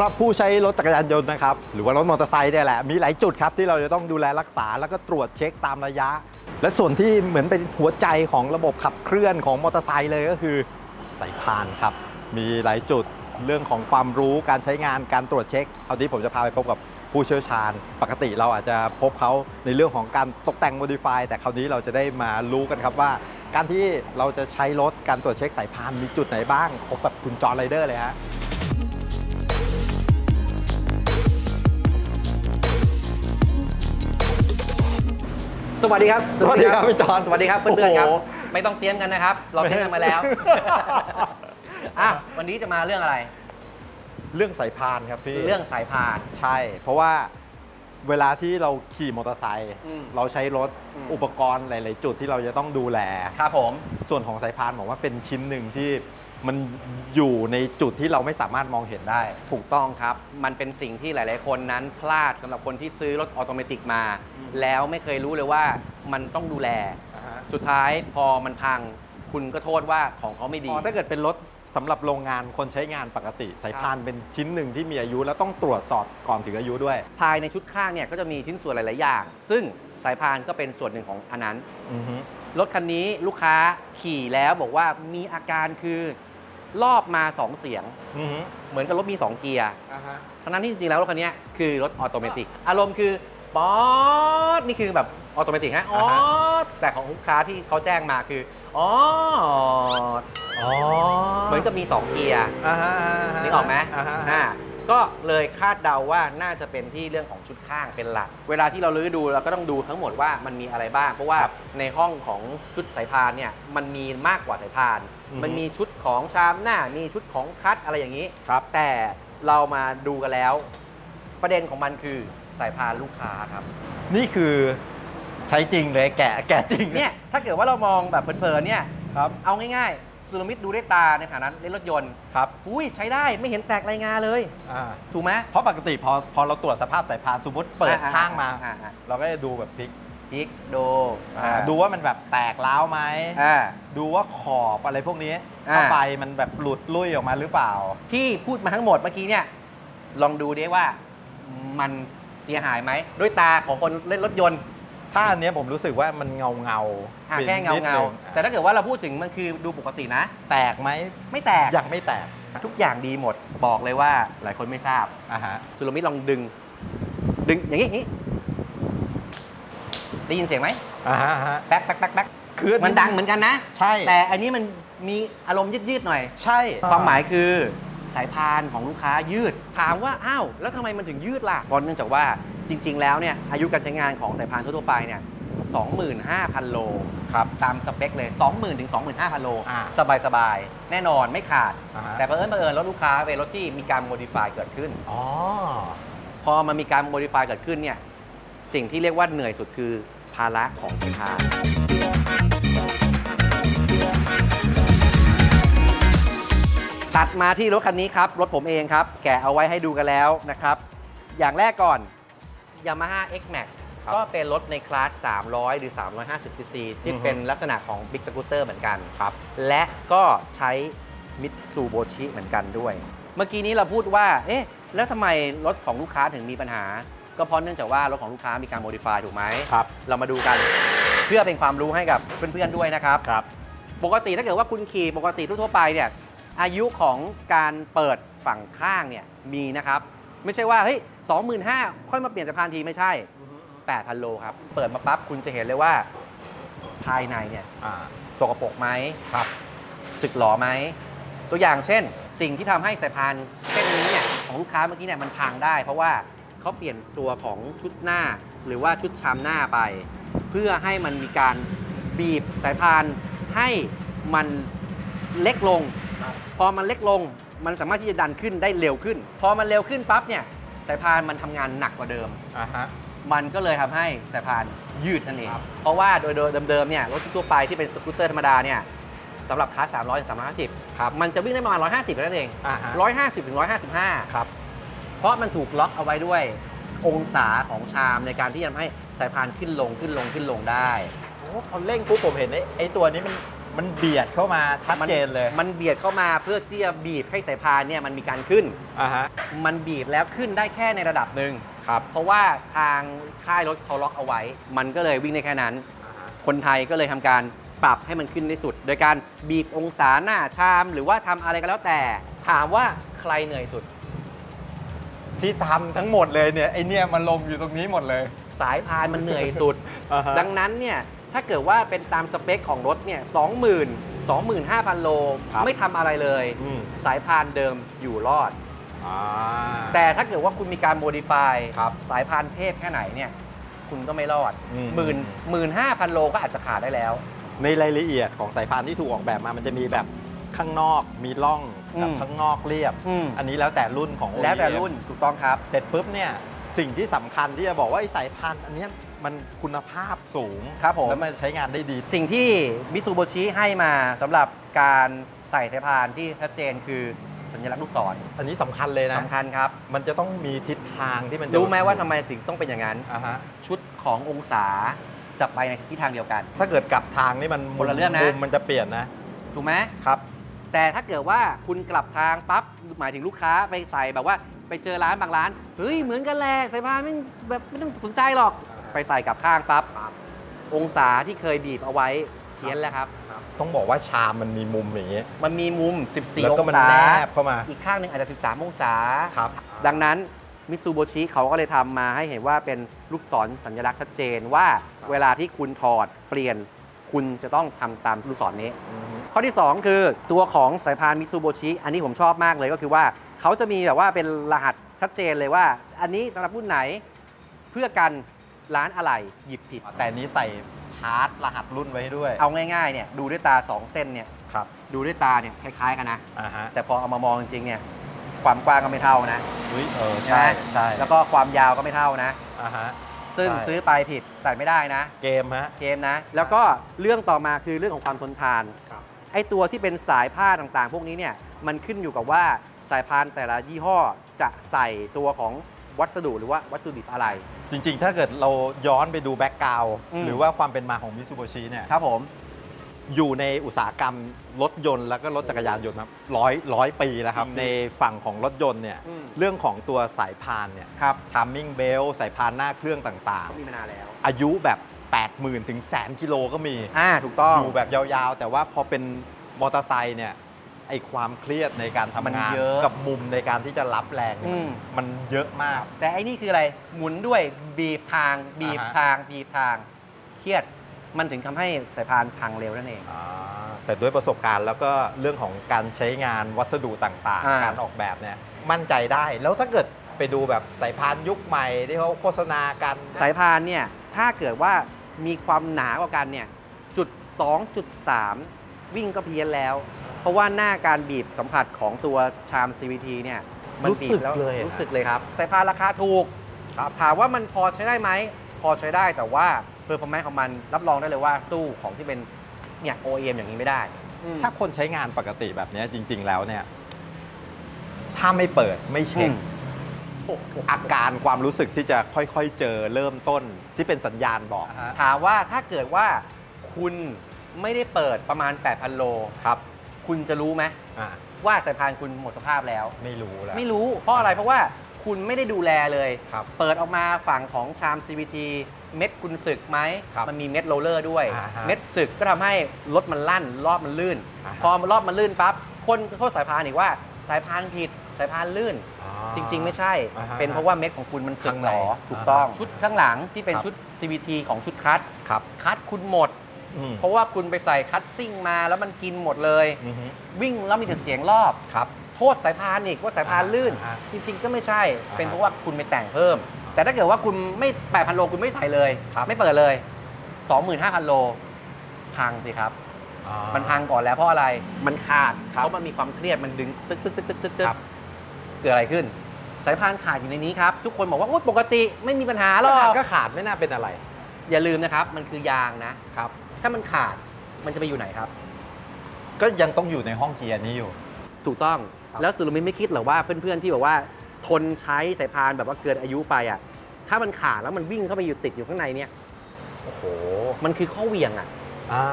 สำหรับผู้ใช้รถจักรยานยนต์นะครับ หรือว่ารถมอเตอร์ไซค์เนี่ยแหละ มีหลายจุดครับที่เราจะต้องดูแลรักษาแล้วก็ตรวจเช็คตามระยะ และส่วนที่เหมือนเป็นหัวใจของระบบขับเคลื่อนของมอเตอร์ไซค์เลยก็คือสายพานครับ มีหลายจุดเรื่องของความรู้การใช้งานการตรวจเช็คเอาที่ผมจะพาไปพบกับผู้เชี่ยวชาญ ปกติเราอาจจะพบเขาในเรื่องของการตกแต่งโมดิฟายแต่คราวนี้เราจะได้มารู้กันครับว่า การที่เราจะใช้รถการตรวจเช็คสายพานมีจุดไหนบ้างพบกับคุณจอร์นไรเดอร์เลยฮะ สวัสดีครับสวัสดีครับพี่จอนสวัสดีครับเพื่อนๆครับโอ้โหไม่ต้องเตรียมกันนะครับ เราเตรียมกันมาแล้วอะวันนี้จะมาเรื่องอะไร เรื่องสายพานครับพี่เรื่องสายพานใช่ เพราะว่าเวลาที่เราขี่มอเตอร์ไซค์อืมเราใช้รถอืมอุปกรณ์หลาย ๆ จุดที่เราจะต้องดูแลครับผมส่วนของสายพานผมว่าเป็นชิ้นหนึ่งที่ มันอยู่ในจุดที่เราไม่สามารถมองเห็นได้ ถูกต้องครับ มันเป็นสิ่งที่หลาย ๆ คนนั้นพลาดสำหรับคนที่ซื้อรถออโตเมติกมา แล้วไม่เคยรู้เลยว่ามันต้องดูแล สุดท้ายพอมันพัง คุณก็โทษว่าของเขาไม่ดี อ๋อถ้าเกิดเป็นรถสำหรับโรงงานคนใช้งานปกติ สายพานเป็นชิ้นหนึ่งที่มีอายุ แล้วต้องตรวจสอบก่อนถึงอายุด้วย ภายในชุดข้างเนี่ยก็จะมีชิ้นส่วนหลาย ๆ อย่าง ซึ่งสายพานก็เป็นส่วนหนึ่งของอันนั้น อือฮึ รถคันนี้ลูกค้าขี่แล้วบอกว่ามีอาการคือ รอบมา 2 เสียง อือฮึเหมือนกับรถมี 2 เกียร์อ่าฮะทั้งนั้นที่จริงๆแล้วรถคันนี้คือรถออโตเมติกอารมณ์คือป๊อดนี่คือแบบออโตเมติกฮะอ๋อแต่ของลูกค้าที่เขาแจ้งมาคืออ๋ออ๋อเหมือนกับมี 2 เกียร์อ่าฮะาฮะนึกออกไหมอ่าฮะอ่าก็เลย คาดเดาว่าน่าจะเป็นที่เรื่องของชุดข้างเป็นหลัก เวลาที่เราลื้อดูเราก็ต้องดูทั้งหมดว่ามันมีอะไรบ้าง เพราะว่าในห้องของชุดสายพานเนี่ยมันมีมากกว่าสายพาน มันมีชุดของชามหน้ามีชุดของคัดอะไรอย่างนี้ครับแต่เรามาดูกันแล้ว ประเด็นของมันคือสายพานลูกค้าครับ นี่คือใช้จริงเลยแกะแกะจริงเนี่ยถ้าเกิดว่าเรามองแบบเพลินๆเนี่ยครับเอาง่ายๆ ซูลมิดดูด้วยตาในฐานะเล่นรถยนต์ครับอุ้ยใช้ได้ไม่เห็นแตกรายงานเลย อ่าถูกไหม เพราะปกติพอพอเราตรวจสภาพสายพานสมมติเปิดอ่าข้างมา อ่าอ่า เราก็จะดูแบบพลิกพลิกดูอ่าดูว่ามันแบบแตกร้าวไหม อ่า ดูว่าขอบอะไรพวกนี้อ่าผ้าใบมันแบบหลุดลุ่ยออกมาหรือเปล่า ที่พูดมาทั้งหมดเมื่อกี้เนี่ยลองดูดิว่ามันเสียหายไหมด้วยตาของคนเล่นรถยนต์ ถ้าอันเนี้ยผมรู้สึกว่ามันเงาเงาอะแค่เงานิดเงานึแต่ถ้าเกิดว่าเราพูดถึงมันคือดูปกตินะ แตกไหมไม่แตกยังไม่แตกทุกอย่างดีหมดบอกเลยว่าหลายคนไม่ทราบอ่าฮะสุรมิตรลองดึง ดึงอย่างนี้อย่างนี้ได้ยินเสียงไหมอ่าฮะอ่าฮะแป๊กแป๊กแป๊กแป๊กคือมันดังเหมือนกันนะ ใช่แต่อันนี้มันมีอารมณ์ยืดๆหน่อย ใช่ความหมายคือสายพานของลูกค้ายืด ถามว่าอ้าวแล้วทำไมมันถึงยืดล่ะเพราะเนื่องจากว่า จริง ๆ แล้วเนี่ยอายุการใช้งานของสายพานทั่วๆไปเนี่ย25,000 โลครับตามสเปคเลย 20,000 ถึง 25,000 โล อ่าสบายๆแน่นอนไม่ขาด อ่าฮะ แต่เผอิญเผอิญรถลูกค้าเป็นรถที่มีการโมดิฟายเกิดขึ้น อ๋อ พอมันมีการโมดิฟายเกิดขึ้นเนี่ยสิ่งที่เรียกว่าเหนื่อยสุดคือภาระของสายพานตัดมาที่รถคันนี้ครับ รถผมเองครับ แกะเอาไว้ให้ดูกันแล้วนะครับ อย่างแรกก่อน Yamaha X Max ครับก็เป็นรถในคลาส 300 หรือ 350 cc ที่อือฮึ เป็นลักษณะของ Big Scooter เหมือนกัน ครับ และก็ใช้ Mitsubishi เหมือนกันด้วย เมื่อกี้นี้เราพูดว่า เอ๊ะ แล้วทำไมรถของลูกค้าถึงมีปัญหา ก็เพราะเนื่องจากว่ารถของลูกค้ามีการโมดิฟายถูกไหม ครับ เรามาดูกันเพื่อเป็นความรู้ให้กับเพื่อนๆด้วยนะครับ ครับ ปกติถ้าเกิดว่าคุณขี่ปกติทั่วๆไปเนี่ยอายุของการเปิดฝั่งข้างเนี่ยมีนะครับ ไม่ใช่ว่าเฮ้ย สองหมื่นห้าค่อยมาเปลี่ยนสะพานทีไม่ใช่ 8,000 โลครับ เปิดมาปั๊บคุณจะเห็นเลยว่าภายในเนี่ยอ่าสกปรกไหมครับ สึกหรอไหม ตัวอย่างเช่น สิ่งที่ทำให้สายพานเส้นนี้เนี่ยของลูกค้าเมื่อกี้เนี่ยมันพังได้ เพราะว่าเขาเปลี่ยนตัวของชุดหน้า หรือว่าชุดชามหน้าไป เพื่อให้มันมีการบีบสายพานให้มันเล็กลง พอมันเล็กลง มันสามารถที่จะดันขึ้นได้เร็วขึ้น พอมันเร็วขึ้นปั๊บเนี่ย สายพานมันทำงานหนักกว่าเดิม อ่าฮะ มันก็เลยทำให้สายพานยืดนั่นเองเพราะว่าโดยโดยเดิมๆเนี่ยรถทั่วไปที่เป็นสกูตเตอร์ธรรมดาเนี่ยสำหรับคลาส300 350ครับ มันจะวิ่งได้ประมาณ 150แค่นั้นเอง อ่าฮะ 150ถึง155 ครับ เพราะมันถูกล็อกเอาไว้ด้วยองศาของชามในการที่จะทำให้สายพานขึ้นลงขึ้นลงขึ้นลงได้ โอ้พอเร่งปุ๊บผมเห็นไอ้ไอ้ตัวนี้มัน มันเบียดเข้ามาชัดเจนเลย มันเบียดเข้ามาเพื่อที่จะบีบให้สายพานเนี่ยมันมีการขึ้น อ่าฮะ มันบีบแล้วขึ้นได้แค่ในระดับหนึ่งครับ เพราะว่าทางค่ายรถเขาล็อกเอาไว้ มันก็เลยวิ่งได้แค่นั้น คนไทยก็เลยทำการปรับให้มันขึ้นได้สุด โดยการบีบองศาหน้าชามหรือว่าทำอะไรก็แล้วแต่ ถามว่าใครเหนื่อยสุด ที่ทำทั้งหมดเลยเนี่ยไอเนี่ยมันลงอยู่ตรงนี้หมดเลย สายพานมันเหนื่อยสุด อ่าฮะ ดังนั้นเนี่ย ถ้าเกิดว่าเป็นตามสเปคของรถเนี่ย20,000 25,000โล ครับไม่ทำอะไรเลย อืม สายพานเดิมอยู่รอด อ่า แต่ถ้าเกิดว่าคุณมีการโมดิฟายครับสายพานเทพแค่ไหนเนี่ย คุณก็ไม่รอดอืม หมื่นหมื่นห้าพันโลก็อาจจะขาดได้แล้ว ในรายละเอียดของสายพานที่ถูกออกแบบมามันจะมีแบบข้างนอกมีร่องกับอืม ข้างนอกเรียบ อืมอันนี้แล้วแต่รุ่นของ OEM แล้วแต่รุ่นถูกต้องครับ เสร็จปุ๊บเนี่ย สิ่งที่สำคัญที่จะบอกว่าไอ้สายพันธุ์อันเนี้ยมันคุณภาพสูงครับผม แล้วมันใช้งานได้ดี สิ่งที่มิซูโบชิให้มาสำหรับการใส่สายพานที่ชัดเจนคือสัญลักษณ์ลูกศรอันนี้สำคัญเลยนะ สำคัญครับ มันจะต้องมีทิศทางที่มันจะรู้ไหมว่าทำไมถึงต้องเป็นอย่างนั้น อ่าฮะชุดขององศาจะไปในทิศทางเดียวกัน ถ้าเกิดกลับทางนี่มันคนละเรื่องนะ มุมมันจะเปลี่ยนนะถูกไหม ครับ แต่ถ้าเกิดว่าคุณกลับทางปั๊บหมายถึงลูกค้าไปใส่แบบว่า ไปเจอร้านบางร้าน เฮ้ย เหมือนกันแหละสายพานไม่แบบไม่ต้องสนใจหรอก ไปใส่กลับข้างปั๊บ องศาที่เคยบีบเอาไว้เพี้ยนแล้วครับ ต้องบอกว่าชามมันมีมุมอย่างนี้มันมีมุม14แล้วอก็งมันศา แนบเข้ามา อีกข้างหนึ่งอาจจะ 13 องศา ครับ ดังนั้นมิซูโบชิเขาก็เลยทำมาให้เห็นว่าเป็นลูกศรสัญลักษณ์ชัดเจนว่าเวลาที่คุณถอดเปลี่ยนคุณจะต้องทำตามลูกศรนี้ ข้อที่ 2 คือตัวของสายพานมิซูโบชิอันนี้ผมชอบมากเลยก็คือว่า เขาจะมีแบบว่าเป็นรหัสชัดเจนเลยว่า อันนี้สำหรับรุ่นไหนเพื่อกันร้านอะไรหยิบผิด แต่อันนี้ใส่พาร์ทรหัสรุ่นไว้ให้ด้วยเอาง่ายๆเนี่ยดูด้วยตา 2 เส้นเนี่ยครับดูด้วยตาเนี่ยคล้ายๆกันนะ อ่าฮะแต่พอเอามามองจริงๆเนี่ยความกว้างก็ไม่เท่านะอุ้ยเออใช่ใช่ไหมใช่แล้วก็ความยาวก็ไม่เท่านะ อ่าฮะ ซึ่งใช่ ซื้อไปผิดใส่ไม่ได้นะ เกมฮะ เกมนะ แล้วก็เรื่องต่อมาคือเรื่องของความทนทาน ครับ ไอ้ตัวที่เป็นสายผ้าต่างๆ พวกนี้เนี่ยมันขึ้นอยู่กับว่า สายพานแต่ละยี่ห้อจะใส่ตัวของวัสดุหรือว่าวัตถุดิบอะไร จริงๆ ถ้าเกิดเราย้อนไปดูแบ็กกราวอืม หรือว่าความเป็นมาของมิ t ู b ชิเนี่ยครับผม อยู่ในอุตสาหกรรมรถยนต์แล้วก็รถจักรยานยนต์มาร้อยร้อยปีแล้วครับ อืมในฝั่งของรถยนต์เนี่ยอืม เรื่องของตัวสายพานเนี่ยครับทัมมิ่งเบลสายพานหน้าเครื่องต่างมีมานานแล้วๆ อายุแบบ 80,000 ถึงแสนกิโลก็มี อ่าถูกต้อง อยู่แบบยาวๆ แต่ว่าพอเป็นมอเตอร์ไซค์เนี่ย ไอความเครียดในการทำมันงาน เยอะ กับมุมในการที่จะรับแรงเนี่ยอืมมันเยอะมาก แต่ไอ้นี่คืออะไรหมุนด้วยบีบทาง บีบอ่าฮะ ทาง บีบทาง เครียดมันถึงทำให้สายพานพังเร็วนั่นเอง แต่ด้วยประสบการณ์แล้วก็เรื่องของการใช้งานวัสดุต่างอ่า ๆ การออกแบบเนี่ยมั่นใจได้ แล้วถ้าเกิดไปดูแบบสายพานยุคใหม่ที่เขาโฆษณากัน สายพานเนี่ยถ้าเกิดว่ามีความหนากว่ากันเนี่ยจุด 2.3 วิ่งก็เพี้ยนแล้ว เพราะว่าหน้าการบีบสัมผัสของตัวชาม CVT เนี่ยมันบีบแล้วรู้สึกเลยอะ รู้สึกเลยครับสายพานราคาถูกถามว่ามันพอใช้ได้ไหม พอใช้ได้แต่ว่าเพอร์ฟอร์แมนซ์ของมันรับรองได้เลยว่าสู้ของที่เป็นเนี่ย OEM อย่างนี้ไม่ได้อืม ถ้าคนใช้งานปกติแบบเนี้ยจริง ๆ แล้วเนี่ย ถ้าไม่เปิดไม่เช็คอืมอาการความรู้สึกที่จะค่อยๆ เจอเริ่มต้นที่เป็นสัญญาณบอก ถามว่าถ้าเกิดว่าคุณไม่ได้เปิดประมาณ 8,000 โลครับ คุณจะรู้ไหมอ่าว่าสายพานคุณหมดสภาพแล้ว ไม่รู้แล้ว ไม่รู้เพราะอะไรเพราะว่าคุณไม่ได้ดูแลเลย ครับเปิดออกมาฝั่งของชาม CVT เม็ดคุณสึกไหม ครับมันมีเม็ดโรลเลอร์ด้วย อ่าฮะเม็ดสึกก็ทำให้รถมันลั่น รอบมันลื่น อ่าฮะ พอรอบมันลื่นปั๊บคนก็โทษสายพานอีกว่าสายพานผิดสายพานลื่นอ๋อจริง ๆ ไม่ใช่ อ่าฮะเป็นเพราะว่าเม็ดของคุณมันสึกข้างหในรอถูกต้อง อ่าฮะชุดข้างหลังที่เป็นครับ ชุด CVT ของชุดคัท ครับ คัทคุณหมด อืม เพราะว่าคุณไปใส่คัทซิ่งมาแล้วมันกินหมดเลย อือฮึวิ่งแล้วมีแต่เสียงรอบ ครับ โทษสายพานอีกว่าสายพานลื่น อ่าฮะจริง ๆ ก็ไม่ใช่ อ่าฮะ เป็นเพราะว่าคุณไปแต่งเพิ่ม แต่ถ้าเกิดว่าคุณไม่ 8,000 โลคุณไม่ใส่เลยครับไม่เปิดเลย 25,000 โล พังสิครับอ๋อมันพังก่อนแล้วเพราะอะไร มันขาด ครับเพราะมันมีความเครียด มันดึงตึ๊กตึ๊กตึ๊กตึ๊กตึ๊กตึ๊กครับ เกิดอะไรขึ้น สายพานขาดอยู่ในนี้ครับ ทุกคนบอกว่าโอ๊ยปกติไม่มีปัญหาหรก็อขาดกก็ขาดไม่น่าเป็นอะไร อย่าลืมนะครับ มันคือยางนะ ครับ ถ้ามันขาดมันจะไปอยู่ไหนครับ ก็ยังต้องอยู่ในห้องเกียร์นี้อยู่ ถูกต้องครับแล้วสุรมินไม่คิดเหรอว่าเพื่อนๆที่แบบว่าทนใช้สายพานแบบว่าเกินอายุไปอะถ้ามันขาดแล้วมันวิ่งเข้าไปอยู่ติดอยู่ข้างในเนี่ยโอ้โหมันคือข้อเหวี่ยงอะอ่า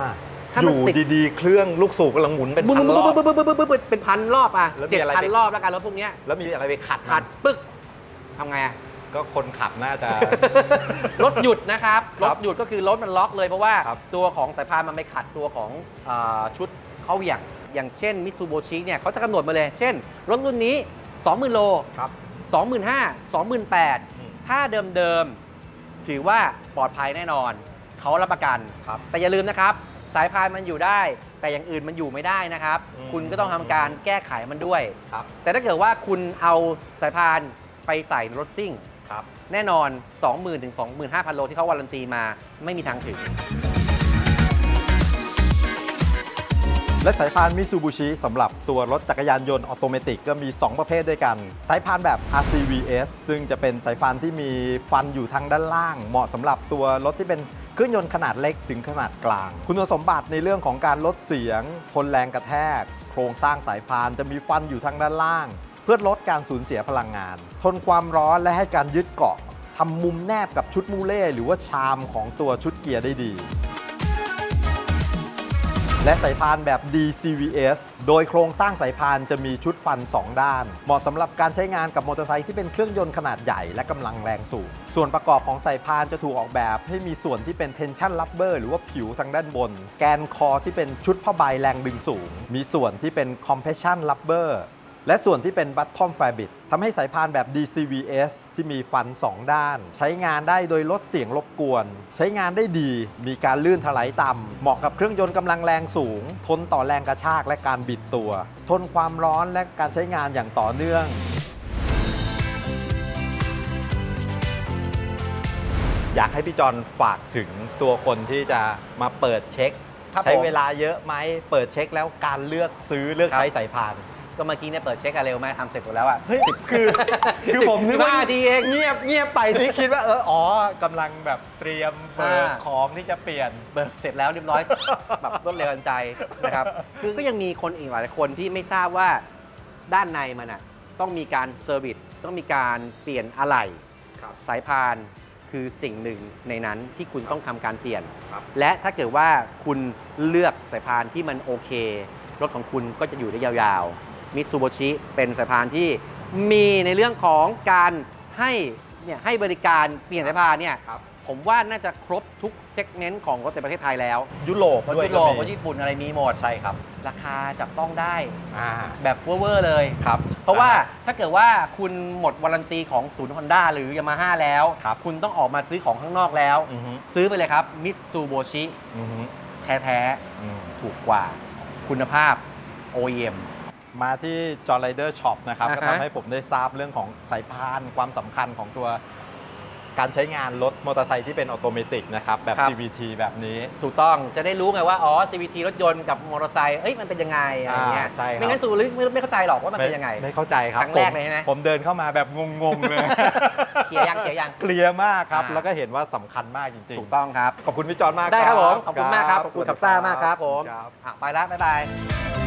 ถถ้าอมันยู่ติดดีๆ เครื่องลูกสูบกำลังหมุนเป็นบึ้พันบึ้รอบบึ้บึ้บึ้บึ้บึ้บึ้เป็นพันรอบอะแล้วมีเจ็ดอะไรพันไปรอบแล้วกันรถพวกเนี้ยแล้วมีอะไรไปขัดมันขัดปึ๊กทำไงอะ ก็คนขับน่าจะ รถหยุดนะครับ ครรับถหยุดก็คือรถมันล็อกเลยเพราะว่าครับตัวของสายพานมันไปขัดตัวของอาชุดเขาเหวี่ยงอย่างเช่นมิตซูโบชิเนี่ยเขาจะกำหนดมาเลย เช่น รถรุ่นนี้ 20,000 โล ครับ25,000 28,000 ถ้าเดิมๆ ถือว่าปลอดภัยแน่นอน เขารับประกัน ครับ แต่อย่าลืมนะครับ สายพานมันอยู่ได้ แต่อย่างอื่นมันอยู่ไม่ได้นะครับ อืม คุณก็ต้องทำการแก้ไขมันด้วย ครับ แต่ถ้าเกิดว่าคุณเอาสายพานไปใส่รถซิ่ง ครับ แน่นอน 20,000ถึง25,000 โลที่เขาวารันตีมาไม่มีทางถึง และสายพานมิซูบิชิสำหรับตัวรถจักรยานยนต์ออโตเมติกก็มี 2 ประเภทด้วยกัน สายพานแบบ RCVS ซึ่งจะเป็นสายพานที่มีฟันอยู่ทางด้านล่าง เหมาะสำหรับตัวรถที่เป็นเครื่องยนต์ขนาดเล็กถึงขนาดกลาง คุณสมบัติในเรื่องของการลดเสียง ทนแรงกระแทก โครงสร้างสายพานจะมีฟันอยู่ทางด้านล่าง พื่อลดการสูญเสียพลังงาน ทนความร้อนและให้การยึดเกาะทำมุมแนบกับชุดมูเล่หรือว่าชามของตัวชุดเกียร์ได้ดี และสายพานแบบ DCVS โดยโครงสร้างสายพานจะมีชุดฟัน 2 ด้าน เหมาะสำหรับการใช้งานกับมอเตอร์ไซค์ที่เป็นเครื่องยนต์ขนาดใหญ่และกำลังแรงสูง ส่วนประกอบของสายพานจะถูกออกแบบ ให้มีส่วนที่เป็น tension rubber หรือว่าผิวทางด้านบน แกนคอที่เป็นชุดผ้าใบแรงดึงสูง มีส่วนที่เป็น compression rubber และส่วนที่เป็น bottom fabric ทำให้สายพานแบบ DCVS ที่มีฟัน 2 ด้าน ใช้งานได้โดยลดเสียงรบกวน ใช้งานได้ดีมีการลื่นถลายต่ำเหมาะกับเครื่องยนต์กำลังแรงสูง ทนต่อแรงกระชากและการบิดตัว ทนความร้อนและการใช้งานอย่างต่อเนื่องอยากให้พี่จอนฝากถึงตัวคนที่จะมาเปิดเช็คครับใช้ผมเวลาเยอะไหมเปิดเช็คแล้วการเลือกซื้อเลือกครับใช้สายพาน ก็เมื่อกี้เนี่ยเปิดเช็คกันเร็วไหมทำเสร็จหมดแล้วอะเฮ้ยคือ คือผมนึกว่า15นาทีเองเงียบเงียบไปนี่คิดว่าเอออ๋อกำลังแบบเตรียมเบิกอ่า ของที่จะเปลี่ยน เบิกเสร็จแล้วเรียบร้อย แบบรวดเร็วทันใจนะครับ คือก็ยังมีคนอีกหลายคนที่ไม่ทราบว่าด้านในมันอะต้องมีการเซอร์วิสต้องมีการเปลี่ยนอะไหล่ครับสายพานคือสิ่งหนึ่งในนั้นที่คุณต้องทำการเปลี่ยน ครับ และถ้าเกิดว่าคุณเลือกสายพานที่มันโอเค รถของคุณก็จะอยู่ได้ยาวๆ มิตซูโบชิเป็นสายพานที่มีในเรื่องของการให้เนี่ยให้บริการเปลี่ยนสายพานเนี่ยครับผมว่าน่าจะครบทุกเซกเมนต์ของรถในประเทศไทยแล้วยุโรปรถด้วยยุโรปก็รถมีญี่ปุ่นอะไรมีหมด ใช่ครับราคาจับต้องได้อ่าแบบเวอร์ๆเลย ครับเพราะว่าถ้าเกิดว่าคุณหมดวารันตีของศูนย์ฮอนด้าหรือยามาฮ่าแล้วครับคุณต้องออกมาซื้อของข้างนอกแล้ว อือฮึซื้อไปเลยครับมิตซูโบชิอือฮึแท้ อืม ๆ ถูกกว่าคุณภาพ OEM มาที่จอร์ไรเดอร์ช็อปนะครับ อ่าก็ฮะทำให้ผมได้ทราบเรื่องของสายพานความสำคัญของตัวการใช้งานรถมอเตอร์ไซค์ที่เป็นออโตเมติกนะครับ แบบ ครับ CVT แบบนี้ ถูกต้องจะได้รู้ไงว่า อ๋อ CVT รถยนต์กับมอเตอร์ไซค์เอ้ยมันเป็นยังไงอะไรเงี้ยอ่าใช่ครับ ไม่งั้นสูไม่ไม่เข้าใจหรอกว่ามันเป็นยังไงไม่เข้าใจครับครั้งแรกผมเลยใช่ไหม ผมเดินเข้ามาแบบงงๆเลย เคลียร์ยังเคลียร์ยัง เคลียร์มากครับ อ่า แล้วก็เห็นว่าสำคัญมากจริงถูกต้องครับ ๆ ขอบคุณพี่จอนมากได้ครับผม ขอบคุณมากครับ ขอบคุณสวัสดีขับซ่ามากครับผม ครับ อะ ไปแล้วบ๊ายบาย